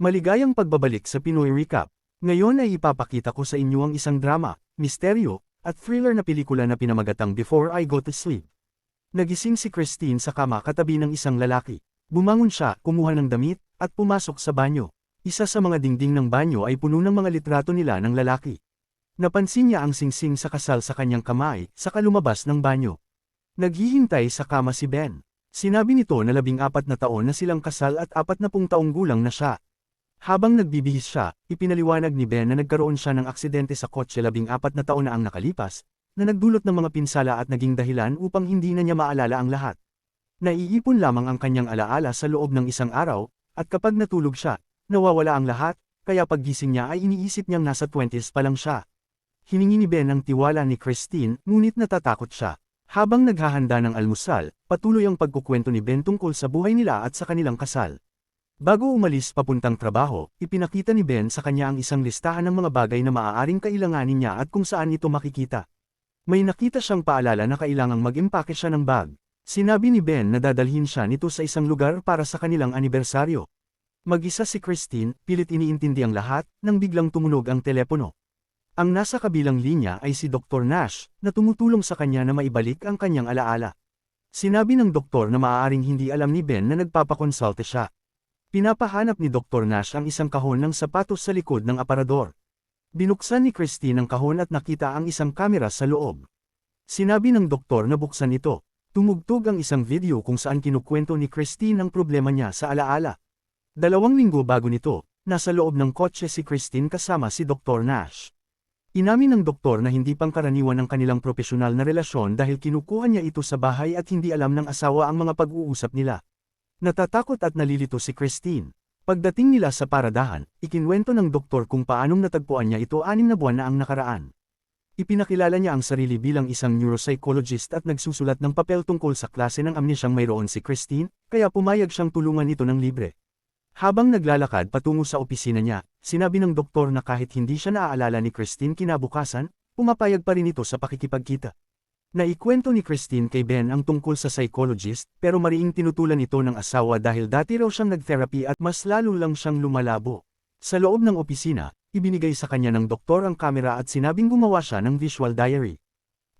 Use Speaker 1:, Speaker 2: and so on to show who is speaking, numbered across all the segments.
Speaker 1: Maligayang pagbabalik sa Pinoy Recap. Ngayon ay ipapakita ko sa inyo ang isang drama, misteryo, at thriller na pelikula na pinamagatang Before I Go to Sleep. Nagising si Christine sa kama katabi ng isang lalaki. Bumangon siya, kumuha ng damit, at pumasok sa banyo. Isa sa mga dingding ng banyo ay puno ng mga litrato nila ng lalaki. Napansin niya ang singsing sa kasal sa kanyang kamay, sa kalumabas ng banyo. Naghihintay sa kama si Ben. Sinabi nito na labing apat na taon na silang kasal at apat na pung taong gulang na siya. Habang nagbibihis siya, ipinaliwanag ni Ben na nagkaroon siya ng aksidente sa kotse labing apat na taon na ang nakalipas, na nagdulot ng mga pinsala at naging dahilan upang hindi na niya maalala ang lahat. Naiipon lamang ang kanyang alaala sa loob ng isang araw, at kapag natulog siya, nawawala ang lahat, kaya paggising niya ay iniisip niyang nasa 20s pa lang siya. Hiningi ni Ben ang tiwala ni Christine, ngunit natatakot siya. Habang naghahanda ng almusal, patuloy ang pagkukwento ni Ben tungkol sa buhay nila at sa kanilang kasal. Bago umalis papuntang trabaho, ipinakita ni Ben sa kanya ang isang listahan ng mga bagay na maaaring kailanganin niya at kung saan ito makikita. May nakita siyang paalala na kailangang mag-impake siya ng bag. Sinabi ni Ben na dadalhin siya nito sa isang lugar para sa kanilang anibersaryo. Mag-isa si Christine, pilit iniintindi ang lahat, nang biglang tumunog ang telepono. Ang nasa kabilang linya ay si Dr. Nash, na tumutulong sa kanya na maibalik ang kanyang alaala. Sinabi ng doktor na maaaring hindi alam ni Ben na nagpapakonsulte siya. Pinapahanap ni Dr. Nash ang isang kahon ng sapatos sa likod ng aparador. Binuksan ni Christine ang kahon at nakita ang isang kamera sa loob. Sinabi ng doktor na buksan ito. Tumugtog ang isang video kung saan kinukwento ni Christine ang problema niya sa alaala. Dalawang linggo bago nito, nasa loob ng kotse si Christine kasama si Dr. Nash. Inamin ng doktor na hindi pangkaraniwan ang kanilang profesional na relasyon dahil kinukuha niya ito sa bahay at hindi alam ng asawa ang mga pag-uusap nila. Natatakot at nalilito si Christine. Pagdating nila sa paradahan, ikinwento ng doktor kung paanong natagpuan niya ito anim na buwan na ang nakaraan. Ipinakilala niya ang sarili bilang isang neuropsychologist at nagsusulat ng papel tungkol sa klase ng amnesyang mayroon si Christine, kaya pumayag siyang tulungan ito ng libre. Habang naglalakad patungo sa opisina niya, sinabi ng doktor na kahit hindi siya naaalala ni Christine kinabukasan, pumapayag pa rin ito sa pakikipagkita. Naikwento ni Christine kay Ben ang tungkol sa psychologist, pero mariing tinutulan ito ng asawa dahil dati raw siyang nag-therapy at mas lalo lang siyang lumalabo. Sa loob ng opisina, ibinigay sa kanya ng doktor ang kamera at sinabing gumawa siya ng visual diary.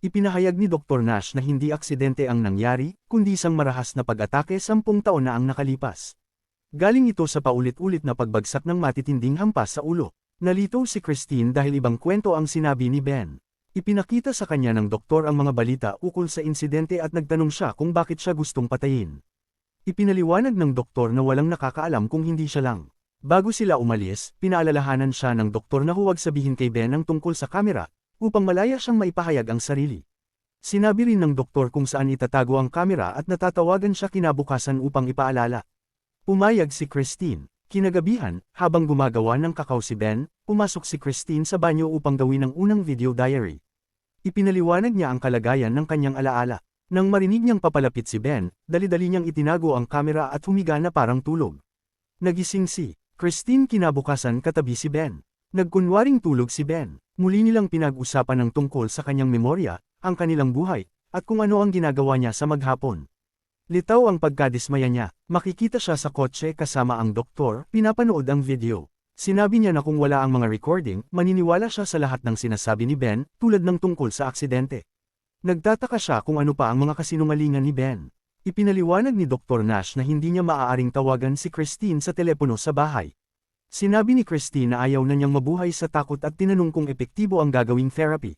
Speaker 1: Ipinahayag ni Dr. Nash na hindi aksidente ang nangyari, kundi isang marahas na pag-atake sampung taon na ang nakalipas. Galing ito sa paulit-ulit na pagbagsak ng matitinding hampas sa ulo. Nalito si Christine dahil ibang kwento ang sinabi ni Ben. Ipinakita sa kanya ng doktor ang mga balita ukol sa insidente at nagtanong siya kung bakit siya gustong patayin. Ipinaliwanag ng doktor na walang nakakaalam kung hindi siya lang. Bago sila umalis, pinaalalahanan siya ng doktor na huwag sabihin kay Ben ang tungkol sa kamera, upang malaya siyang maipahayag ang sarili. Sinabi rin ng doktor kung saan itatago ang kamera at natatawagan siya kinabukasan upang ipaalala. Pumayag si Christine. Kinagabihan, habang gumagawa ng kakao si Ben, pumasok si Christine sa banyo upang gawin ang unang video diary. Ipinaliwanag niya ang kalagayan ng kanyang alaala. Nang marinig niyang papalapit si Ben, dali-dali niyang itinago ang kamera at humiga na parang tulog. Nagising si Christine kinabukasan katabi si Ben. Nagkunwaring tulog si Ben. Muli nilang pinag-usapan ng tungkol sa kanyang memorya, ang kanilang buhay, at kung ano ang ginagawa niya sa maghapon. Litaw ang pagkadismaya niya, makikita siya sa kotse kasama ang doktor, pinapanood ang video. Sinabi niya na kung wala ang mga recording, maniniwala siya sa lahat ng sinasabi ni Ben, tulad ng tungkol sa aksidente. Nagtataka siya kung ano pa ang mga kasinungalingan ni Ben. Ipinaliwanag ni Dr. Nash na hindi niya maaaring tawagan si Christine sa telepono sa bahay. Sinabi ni Christine na ayaw na niyang mabuhay sa takot at tinanong kung epektibo ang gagawing therapy.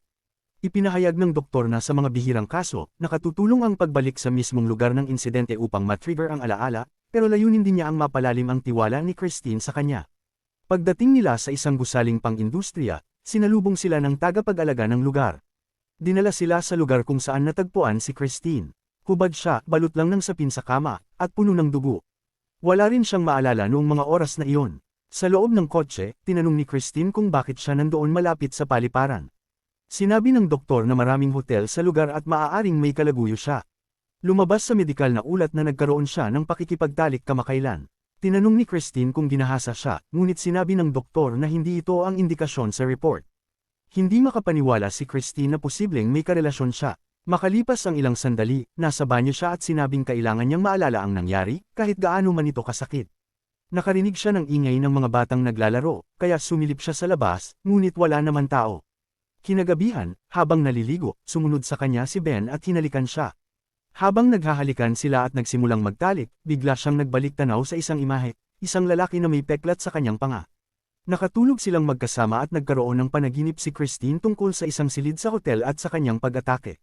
Speaker 1: Ipinahayag ng doktor na sa mga bihirang kaso, nakatutulong ang pagbalik sa mismong lugar ng insidente upang matrigger ang alaala, pero layunin din niya ang mapalalim ang tiwala ni Christine sa kanya. Pagdating nila sa isang gusaling pang-industriya, sinalubong sila ng tagapag-alaga ng lugar. Dinala sila sa lugar kung saan natagpuan si Christine. Hubad siya, balot lang ng sapin sa kama, at puno ng dugo. Wala rin siyang maalala noong mga oras na iyon. Sa loob ng kotse, tinanong ni Christine kung bakit siya nandoon malapit sa paliparan. Sinabi ng doktor na maraming hotel sa lugar at maaaring may kalaguyo siya. Lumabas sa medikal na ulat na nagkaroon siya ng pakikipagtalik kamakailan. Tinanong ni Christine kung ginahasa siya, ngunit sinabi ng doktor na hindi ito ang indikasyon sa report. Hindi makapaniwala si Christine na posibleng may karelasyon siya. Makalipas ang ilang sandali, nasa banyo siya at sinabing kailangan niyang maalala ang nangyari, kahit gaano man ito kasakit. Nakarinig siya ng ingay ng mga batang naglalaro, kaya sumilip siya sa labas, ngunit wala naman tao. Kinagabihan, habang naliligo, sumunod sa kanya si Ben at hinalikan siya. Habang naghahalikan sila at nagsimulang magtalik, bigla siyang nagbalik tanaw sa isang imahe, isang lalaki na may peklat sa kanyang panga. Nakatulog silang magkasama at nagkaroon ng panaginip si Christine tungkol sa isang silid sa hotel at sa kanyang pag-atake.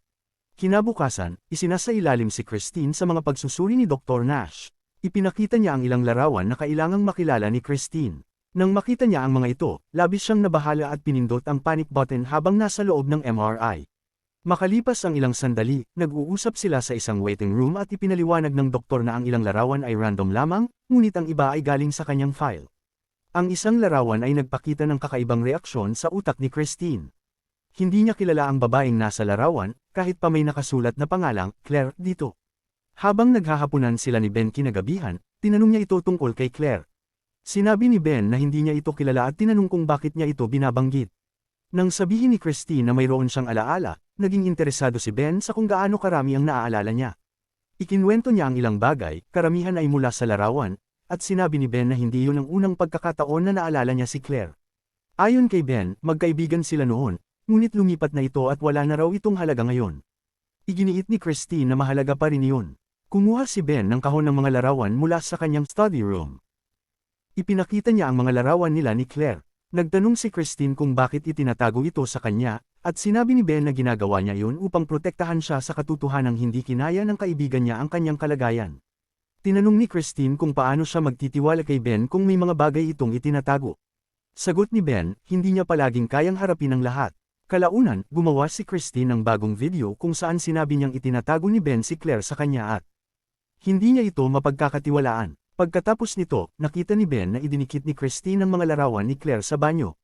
Speaker 1: Kinabukasan, isinasa ilalim si Christine sa mga pagsusuri ni Dr. Nash. Ipinakita niya ang ilang larawan na kailangang makilala ni Christine. Nang makita niya ang mga ito, labis siyang nabahala at pinindot ang panic button habang nasa loob ng MRI. Makalipas ang ilang sandali, nag-uusap sila sa isang waiting room at ipinaliwanag ng doktor na ang ilang larawan ay random lamang, ngunit ang iba ay galing sa kanyang file. Ang isang larawan ay nagpakita ng kakaibang reaksyon sa utak ni Christine. Hindi niya kilala ang babaeng nasa larawan, kahit pa may nakasulat na pangalang, Claire, dito. Habang naghahapunan sila ni Ben kinagabihan, tinanong niya ito tungkol kay Claire. Sinabi ni Ben na hindi niya ito kilala at tinanong kung bakit niya ito binabanggit. Nang sabihin ni Christine na mayroon siyang alaala, naging interesado si Ben sa kung gaano karami ang naaalala niya. Ikinwento niya ang ilang bagay, karamihan ay mula sa larawan, at sinabi ni Ben na hindi yun ang unang pagkakataon na naalala niya si Claire. Ayon kay Ben, magkaibigan sila noon, ngunit lumipat na ito at wala na raw itong halaga ngayon. Iginiit ni Christine na mahalaga pa rin yun. Kumuha si Ben ng kahon ng mga larawan mula sa kanyang study room. Ipinakita niya ang mga larawan nila ni Claire. Nagtanong si Christine kung bakit itinatago ito sa kanya, at sinabi ni Ben na ginagawa niya yun upang protektahan siya sa katotohanang hindi kinaya ng kaibigan niya ang kanyang kalagayan. Tinanong ni Christine kung paano siya magtitiwala kay Ben kung may mga bagay itong itinatago. Sagot ni Ben, hindi niya palaging kayang harapin ang lahat. Kalaunan, gumawa si Christine ng bagong video kung saan sinabi niyang itinatago ni Ben si Claire sa kanya at hindi niya ito mapagkakatiwalaan. Pagkatapos nito, nakita ni Ben na idinikit ni Christine ang mga larawan ni Claire sa banyo.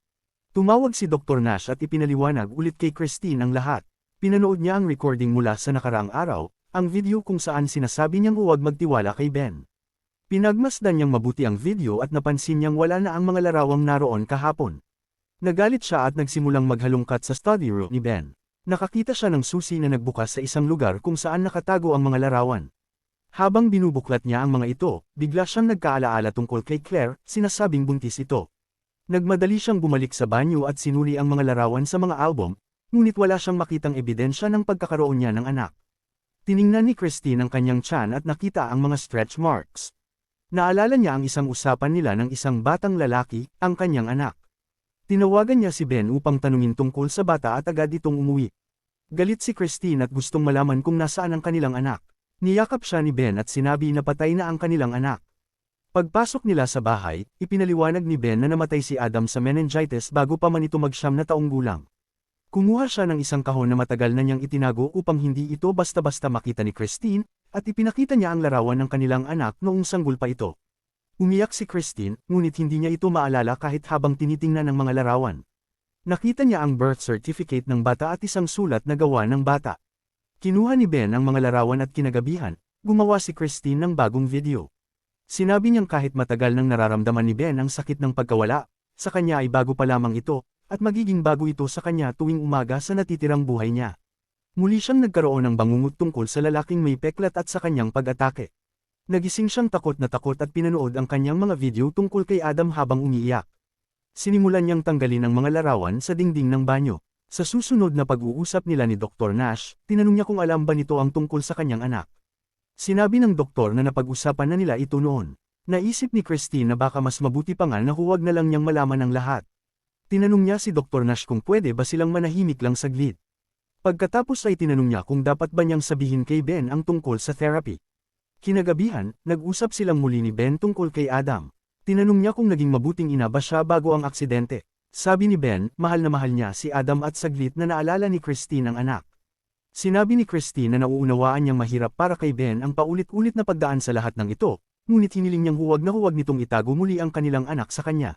Speaker 1: Tumawag si Dr. Nash at ipinaliwanag ulit kay Christine ang lahat. Pinanood niya ang recording mula sa nakaraang araw, ang video kung saan sinasabi niyang huwag magtiwala kay Ben. Pinagmasdan niyang mabuti ang video at napansin niyang wala na ang mga larawang naroon kahapon. Nagalit siya at nagsimulang maghalungkat sa study room ni Ben. Nakakita siya ng susi na nagbukas sa isang lugar kung saan nakatago ang mga larawan. Habang binubuklat niya ang mga ito, bigla siyang nagkaalaala tungkol kay Claire, sinasabing buntis ito. Nagmadali siyang bumalik sa banyo at sinuli ang mga larawan sa mga album, ngunit wala siyang makitang ebidensya ng pagkakaroon niya ng anak. Tiningnan ni Christine ang kanyang tiyan at nakita ang mga stretch marks. Naalala niya ang isang usapan nila ng isang batang lalaki, ang kanyang anak. Tinawagan niya si Ben upang tanungin tungkol sa bata at agad itong umuwi. Galit si Christine at gustong malaman kung nasaan ang kanilang anak. Niyakap siya ni Ben at sinabi na patay na ang kanilang anak. Pagpasok nila sa bahay, ipinaliwanag ni Ben na namatay si Adam sa meningitis bago pa man ito magsyam na taong gulang. Kumuha siya ng isang kahon na matagal na niyang itinago upang hindi ito basta-basta makita ni Christine, at ipinakita niya ang larawan ng kanilang anak noong sanggol pa ito. Umiyak si Christine, ngunit hindi niya ito maalala kahit habang tinitingnan ng mga larawan. Nakita niya ang birth certificate ng bata at isang sulat na gawa ng bata. Kinuha ni Ben ang mga larawan at kinagabihan, gumawa si Christine ng bagong video. Sinabi niyang kahit matagal nang nararamdaman ni Ben ang sakit ng pagkawala, sa kanya ay bago pa lamang ito, at magiging bago ito sa kanya tuwing umaga sa natitirang buhay niya. Muli siyang nagkaroon ng bangungot tungkol sa lalaking may peklat at sa kanyang pag-atake. Nagising siyang takot na takot at pinanood ang kanyang mga video tungkol kay Adam habang umiiyak. Sinimulan niyang tanggalin ang mga larawan sa dingding ng banyo. Sa susunod na pag-uusap nila ni Dr. Nash, tinanong niya kung alam ba nito ang tungkol sa kanyang anak. Sinabi ng doktor na napag-usapan na nila ito noon. Naisip ni Christine na baka mas mabuti pa nga na huwag na lang niyang malaman ang lahat. Tinanong niya si Dr. Nash kung pwede ba silang manahimik lang saglit. Pagkatapos ay tinanong niya kung dapat ba niyang sabihin kay Ben ang tungkol sa therapy. Kinagabihan, nag-usap silang muli ni Ben tungkol kay Adam. Tinanong niya kung naging mabuting ina ba siya bago ang aksidente. Sabi ni Ben, mahal na mahal niya si Adam at saglit na naalala ni Christine ang anak. Sinabi ni Christine na nauunawaan niyang mahirap para kay Ben ang paulit-ulit na pagdaan sa lahat ng ito, ngunit hiniling niyang huwag na huwag nitong itago muli ang kanilang anak sa kanya.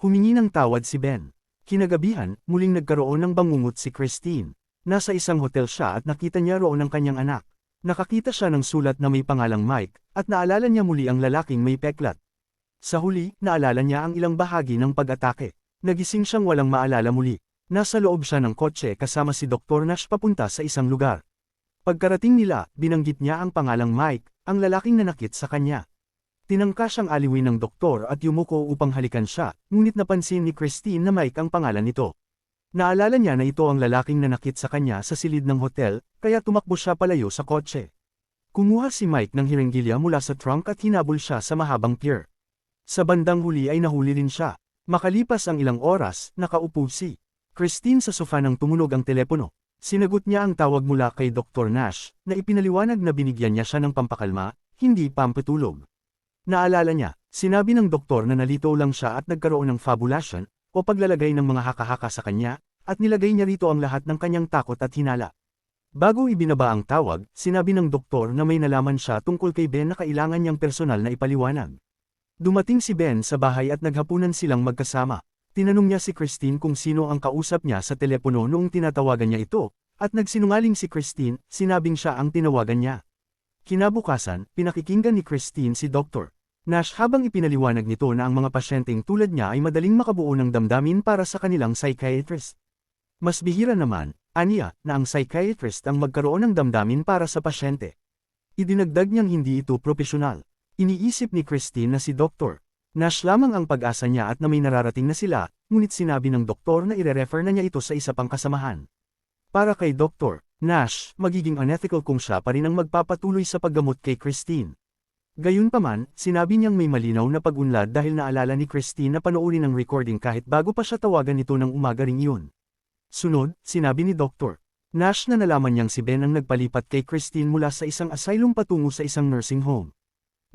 Speaker 1: Humingi ng tawad si Ben. Kinagabihan, muling nagkaroon ng bangungot si Christine. Nasa isang hotel siya at nakita niya roon ang kanyang anak. Nakakita siya ng sulat na may pangalang Mike, at naalala niya muli ang lalaking may peklat. Sa huli, naalala niya ang ilang bahagi ng pag-atake. Nagising siyang walang maalala muli. Nasa loob siya ng kotse kasama si Dr. Nash papunta sa isang lugar. Pagkarating nila, binanggit niya ang pangalang Mike, ang lalaking nanakit sa kanya. Tinangka siyang aliwin ng doktor at yumuko upang halikan siya, ngunit napansin ni Christine na Mike ang pangalan nito. Naalala niya na ito ang lalaking nanakit sa kanya sa silid ng hotel, kaya tumakbo siya palayo sa kotse. Kumuha si Mike ng hiringgilya mula sa trunk at hinabol siya sa mahabang pier. Sa bandang huli ay nahuli rin siya. Makalipas ang ilang oras, nakaupo si Christine sa sofa nang tumunog ang telepono. Sinagot niya ang tawag mula kay Dr. Nash, na ipinaliwanag na binigyan niya siya ng pampakalma, hindi pampatulog. Naalala niya, sinabi ng doktor na nalito lang siya at nagkaroon ng fabulation, o paglalagay ng mga haka-haka sa kanya, at nilagay niya rito ang lahat ng kanyang takot at hinala. Bago ibinaba ang tawag, sinabi ng doktor na may nalaman siya tungkol kay Ben na kailangan niyang personal na ipaliwanag. Dumating si Ben sa bahay at naghapunan silang magkasama. Tinanong niya si Christine kung sino ang kausap niya sa telepono noong tinatawagan niya ito, at nagsinungaling si Christine, sinabing siya ang tinawagan niya. Kinabukasan, pinakikinggan ni Christine si Dr. Nash habang ipinaliwanag nito na ang mga pasyenteng tulad niya ay madaling makabuo ng damdamin para sa kanilang psychiatrist. Mas bihira naman, aniya, na ang psychiatrist ang magkaroon ng damdamin para sa pasyente. Idinagdag niyang hindi ito propesyonal. Iniisip ni Christine na si Dr. Nash lamang ang pag-asa niya at na may nararating na sila, ngunit sinabi ng doktor na ire-refer na niya ito sa isa pang kasamahan. Para kay Dr. Nash, magiging unethical kung siya pa rin ang magpapatuloy sa paggamot kay Christine. Gayunpaman, sinabi niyang may malinaw na pag-unlad dahil naalala ni Christine na panoorin ang recording kahit bago pa siya tawagan ito ng umaga ring iyon. Sunod, sinabi ni Dr. Nash na nalaman niyang si Ben ang nagpalipat kay Christine mula sa isang asylum patungo sa isang nursing home.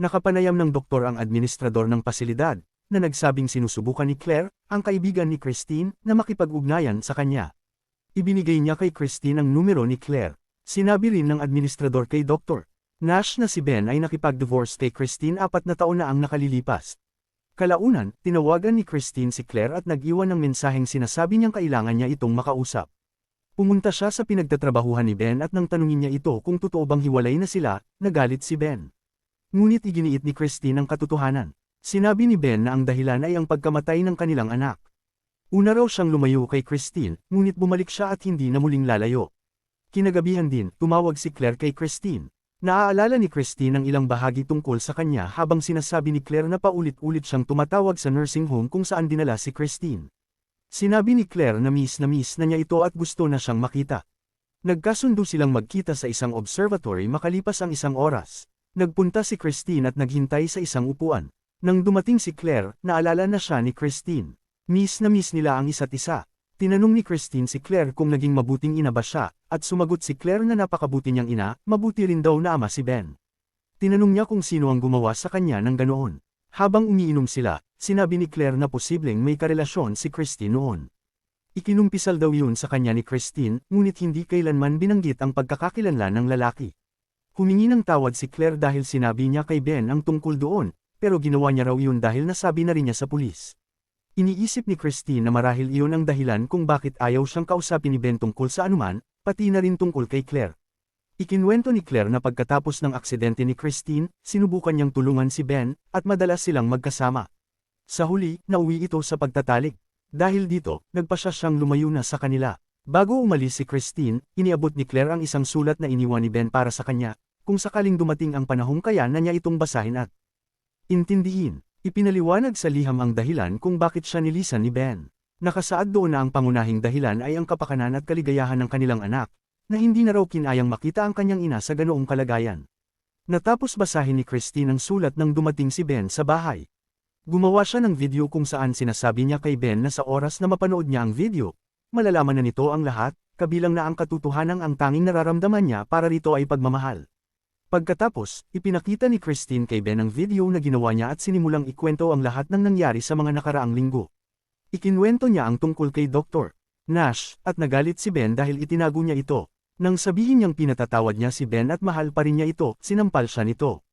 Speaker 1: Nakapanayam ng doktor ang administrador ng pasilidad, na nagsabing sinusubukan ni Claire, ang kaibigan ni Christine, na makipag-ugnayan sa kanya. Ibinigay niya kay Christine ang numero ni Claire. Sinabi rin ng administrador kay Dr. Nash na si Ben ay nakipag-divorce kay Christine apat na taon na ang nakalilipas. Kalaunan, tinawagan ni Christine si Claire at nag-iwan ng mensaheng sinasabi niyang kailangan niya itong makausap. Pumunta siya sa pinagtatrabahuhan ni Ben at nang tanungin niya ito kung totoo bang hiwalay na sila, nagalit si Ben. Ngunit iginiit ni Christine ang katotohanan. Sinabi ni Ben na ang dahilan ay ang pagkamatay ng kanilang anak. Una raw siyang lumayo kay Christine, ngunit bumalik siya at hindi na muling lalayo. Kinagabihan din, tumawag si Claire kay Christine. Naaalala ni Christine ang ilang bahagi tungkol sa kanya habang sinasabi ni Claire na paulit-ulit siyang tumatawag sa nursing home kung saan dinala si Christine. Sinabi ni Claire na miss na miss na niya ito at gusto na siyang makita. Nagkasundo silang magkita sa isang observatory makalipas ang isang oras. Nagpunta si Christine at naghintay sa isang upuan. Nang dumating si Claire, naalala na siya ni Christine. Miss na miss nila ang isa't isa. Tinanong ni Christine si Claire kung naging mabuting ina ba siya, at sumagot si Claire na napakabuti niyang ina, mabuti rin daw na ama si Ben. Tinanong niya kung sino ang gumawa sa kanya ng ganoon. Habang umiinom sila, sinabi ni Claire na posibleng may karelasyon si Christine noon. Ikinumpisal daw yun sa kanya ni Christine, ngunit hindi kailanman binanggit ang pagkakakilanlan ng lalaki. Humingi ng tawad si Claire dahil sinabi niya kay Ben ang tungkol doon, pero ginawa niya raw yun dahil nasabi na rin niya sa pulis. Iniisip ni Christine na marahil iyon ang dahilan kung bakit ayaw siyang kausapin ni Ben tungkol sa anuman, pati na rin tungkol kay Claire. Ikinwento ni Claire na pagkatapos ng aksidente ni Christine, sinubukan niyang tulungan si Ben, at madalas silang magkasama. Sa huli, nauwi ito sa pagtatalik. Dahil dito, nagpasya siyang lumayo na sa kanila. Bago umalis si Christine, iniabot ni Claire ang isang sulat na iniwan ni Ben para sa kanya, kung sakaling dumating ang panahong kaya na niya itong basahin at intindihin. Ipinaliwanag sa liham ang dahilan kung bakit siya nilisan ni Ben. Nakasaad doon na ang pangunahing dahilan ay ang kapakanan at kaligayahan ng kanilang anak, na hindi na raw kinayang makita ang kanyang ina sa ganoong kalagayan. Natapos basahin ni Christine ang sulat nang dumating si Ben sa bahay. Gumawa siya ng video kung saan sinasabi niya kay Ben na sa oras na mapanood niya ang video, malalaman na nito ang lahat, kabilang na ang katotohanan ang tanging nararamdaman niya para rito ay pagmamahal. Pagkatapos, ipinakita ni Christine kay Ben ang video na ginawa niya at sinimulang ikwento ang lahat ng nangyari sa mga nakaraang linggo. Ikinwento niya ang tungkol kay Dr. Nash, at nagalit si Ben dahil itinago niya ito. Nang sabihin niyang pinatatawad niya si Ben at mahal pa rin niya ito, sinampal siya nito.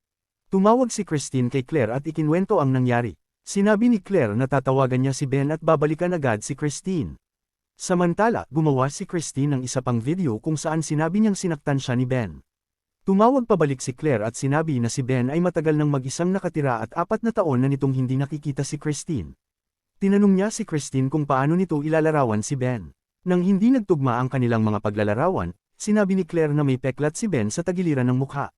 Speaker 1: Tumawag si Christine kay Claire at ikinwento ang nangyari. Sinabi ni Claire na tatawagan niya si Ben at babalikan agad si Christine. Samantala, gumawa si Christine ng isa pang video kung saan sinabi niyang sinaktan siya ni Ben. Tumawag pabalik si Claire at sinabi na si Ben ay matagal nang mag-isang nakatira at apat na taon na nitong hindi nakikita si Christine. Tinanong niya si Christine kung paano nito ilalarawan si Ben. Nang hindi nagtugma ang kanilang mga paglalarawan, sinabi ni Claire na may peklat si Ben sa tagiliran ng mukha.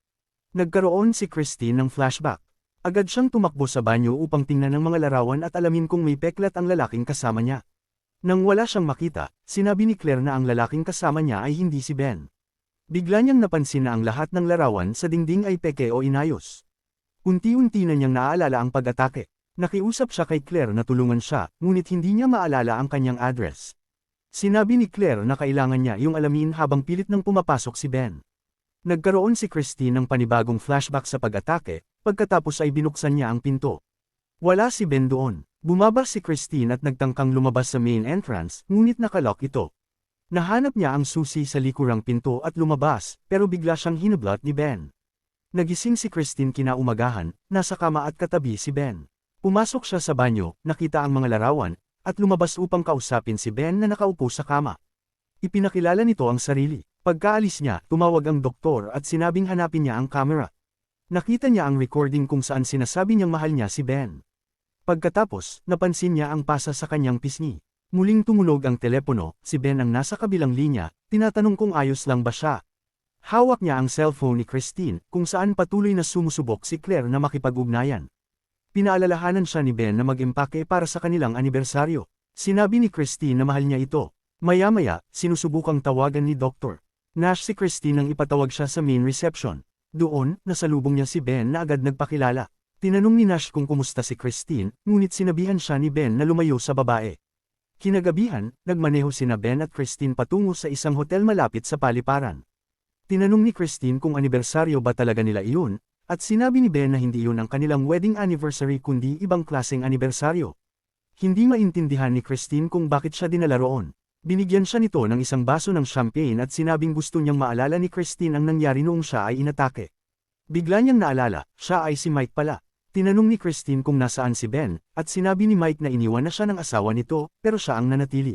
Speaker 1: Nagkaroon si Christine ng flashback. Agad siyang tumakbo sa banyo upang tingnan ang mga larawan at alamin kung may peklat ang lalaking kasama niya. Nang wala siyang makita, sinabi ni Claire na ang lalaking kasama niya ay hindi si Ben. Bigla niyang napansin na ang lahat ng larawan sa dingding ay peke o inayos. Unti-unti na niyang naaalala ang pag-atake. Nakiusap siya kay Claire na tulungan siya, ngunit hindi niya maalala ang kanyang address. Sinabi ni Claire na kailangan niya yung alamin habang pilit nang pumapasok si Ben. Nagkaroon si Christine ng panibagong flashback sa pag-atake, pagkatapos ay binuksan niya ang pinto. Wala si Ben doon. Bumaba si Christine at nagtangkang lumabas sa main entrance, ngunit nakalock ito. Nahanap niya ang susi sa likurang pinto at lumabas, pero bigla siyang hinablot ni Ben. Nagising si Christine kinaumagahan, nasa kama at katabi si Ben. Pumasok siya sa banyo, nakita ang mga larawan, at lumabas upang kausapin si Ben na nakaupo sa kama. Ipinakilala nito ang sarili. Pagkaalis niya, tumawag ang doktor at sinabing hanapin niya ang camera. Nakita niya ang recording kung saan sinasabi niyang mahal niya si Ben. Pagkatapos, napansin niya ang pasa sa kanyang pisngi. Muling tumunog ang telepono, si Ben ang nasa kabilang linya, tinatanong kung ayos lang ba siya. Hawak niya ang cellphone ni Christine, kung saan patuloy na sumusubok si Claire na makipag-ugnayan. Pinaalalahanan siya ni Ben na mag-impake para sa kanilang anibersaryo. Sinabi ni Christine na mahal niya ito. Maya-maya, sinusubukang tawagan ni Dr. Nash si Christine nang ipatawag siya sa main reception. Doon, nasalubong niya si Ben na agad nagpakilala. Tinanong ni Nash kung kumusta si Christine, ngunit sinabihan siya ni Ben na lumayo sa babae. Kinagabihan, nagmaneho sina Ben at Christine patungo sa isang hotel malapit sa paliparan. Tinanong ni Christine kung anibersaryo ba talaga nila iyon, at sinabi ni Ben na hindi iyon ang kanilang wedding anniversary kundi ibang klaseng anibersaryo. Hindi maintindihan ni Christine kung bakit siya dinala roon. Binigyan siya nito ng isang baso ng champagne at sinabing gusto niyang maalala ni Christine ang nangyari noong siya ay inatake. Bigla niyang naalala, siya ay si Mike pala. Tinanong ni Christine kung nasaan si Ben, at sinabi ni Mike na iniwan na siya ng asawa nito, pero siya ang nanatili.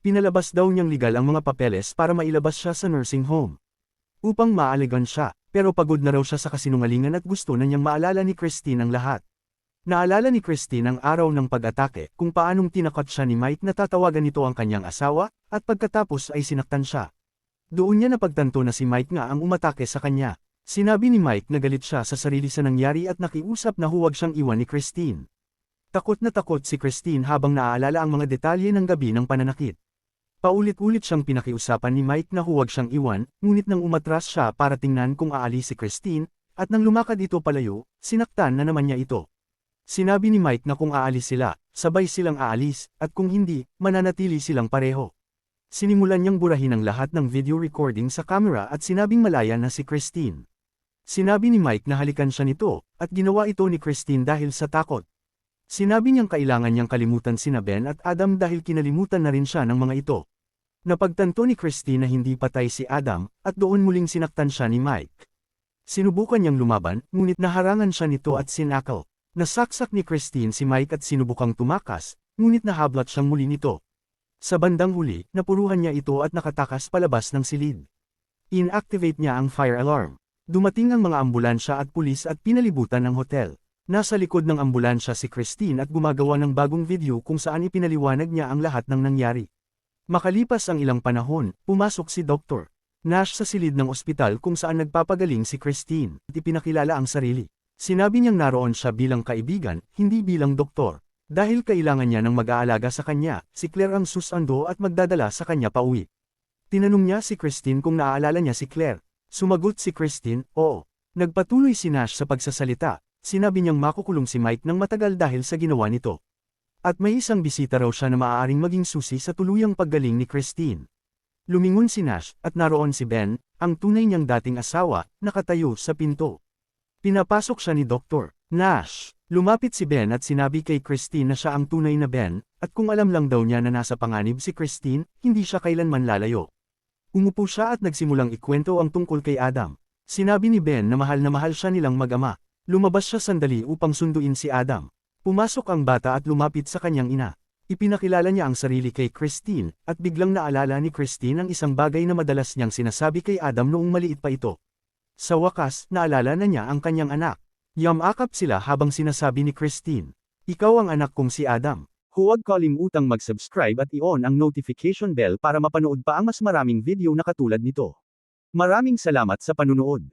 Speaker 1: Pinalabas daw niyang legal ang mga papeles para mailabas siya sa nursing home. Upang maaligan siya, pero pagod na raw siya sa kasinungalingan at gusto na niyang maalala ni Christine ang lahat. Naalala ni Christine ang araw ng pag-atake kung paanong tinakot siya ni Mike na tatawagan nito ang kanyang asawa, at pagkatapos ay sinaktan siya. Doon niya napagtanto na si Mike nga ang umatake sa kanya. Sinabi ni Mike na galit siya sa sarili sa nangyari at nakiusap na huwag siyang iwan ni Christine. Takot na takot si Christine habang naaalala ang mga detalye ng gabi ng pananakit. Paulit-ulit siyang pinakiusapan ni Mike na huwag siyang iwan, ngunit nang umatras siya para tingnan kung aalis si Christine, at nang lumakad ito palayo, sinaktan na naman niya ito. Sinabi ni Mike na kung aalis sila, sabay silang aalis, at kung hindi, mananatili silang pareho. Sinimulan niyang burahin ang lahat ng video recording sa camera at sinabing malaya na si Christine. Sinabi ni Mike na halikan siya nito, at ginawa ito ni Christine dahil sa takot. Sinabi niyang kailangan niyang kalimutan sina Ben at Adam dahil kinalimutan na rin siya ng mga ito. Napagtanto ni Christine na hindi patay si Adam, at doon muling sinaktan siya ni Mike. Sinubukan niyang lumaban, ngunit naharangan siya nito at sinakal. Nasaksak ni Christine si Mike at sinubukang tumakas, ngunit nahablat siyang muli nito. Sa bandang huli, napuruhan niya ito at nakatakas palabas ng silid. Inactivate niya ang fire alarm. Dumating ang mga ambulansya at pulis at pinalibutan ng hotel. Nasa likod ng ambulansya si Christine at gumagawa ng bagong video kung saan ipinaliwanag niya ang lahat ng nangyari. Makalipas ang ilang panahon, pumasok si Dr. Nash sa silid ng ospital kung saan nagpapagaling si Christine, at ipinakilala ang sarili. Sinabi niyang naroon siya bilang kaibigan, hindi bilang doktor. Dahil kailangan niya ng mag-aalaga sa kanya, si Claire ang susando at magdadala sa kanya pauwi. Tinanong niya si Christine kung naaalala niya si Claire. Sumagot si Christine, oo. Nagpatuloy si Nash sa pagsasalita, sinabi niyang makukulong si Mike ng matagal dahil sa ginawa nito. At may isang bisita raw siya na maaaring maging susi sa tuluyang paggaling ni Christine. Lumingon si Nash, at naroon si Ben, ang tunay niyang dating asawa, nakatayo sa pinto. Pinapasok siya ni Dr. Nash. Lumapit si Ben at sinabi kay Christine na siya ang tunay na Ben, at kung alam lang daw niya na nasa panganib si Christine, hindi siya kailanman lalayo. Umupo siya at nagsimulang ikwento ang tungkol kay Adam. Sinabi ni Ben na mahal na mahal siya nilang mag-ama. Lumabas siya sandali upang sunduin si Adam. Pumasok ang bata at lumapit sa kanyang ina. Ipinakilala niya ang sarili kay Christine, at biglang naalala ni Christine ang isang bagay na madalas niyang sinasabi kay Adam noong maliit pa ito. Sa wakas, naalala na niya ang kanyang anak. Yamakap sila habang sinasabi ni Christine. Ikaw ang anak kong si Adam. Huwag kalimutang mag-subscribe at i-on ang notification bell para mapanood pa ang mas maraming video na katulad nito. Maraming salamat sa panunood.